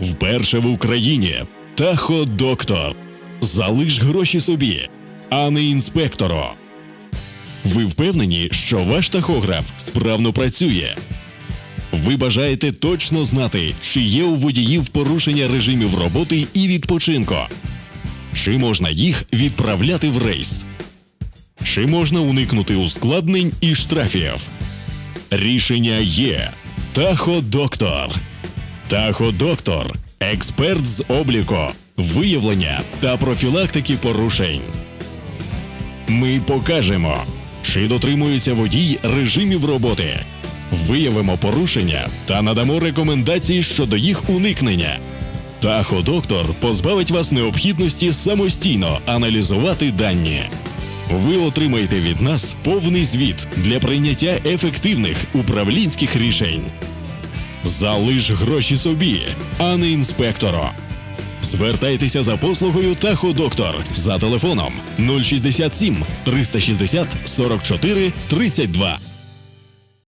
Вперше в Україні Тахо Доктор. Залиш гроші собі, а не інспектору. Ви впевнені, що ваш тахограф справно працює? Ви бажаєте точно знати, чи є у водіїв порушення режимів роботи і відпочинку? Чи можна їх відправляти в рейс? Чи можна уникнути ускладнень і штрафів? Рішення є. Тахо-доктор. Тахо-доктор. Експерт з обліку, виявлення та профілактики порушень. Ми покажемо, чи дотримується водій режимів роботи. Виявимо порушення та надамо рекомендації щодо їх уникнення. Тахо-доктор позбавить вас необхідності самостійно аналізувати дані. Ви отримаєте від нас повний звіт для прийняття ефективних управлінських рішень. Залиш гроші собі, а не інспектору. Звертайтеся за послугою Тахо-доктор за телефоном 067 360 44 32.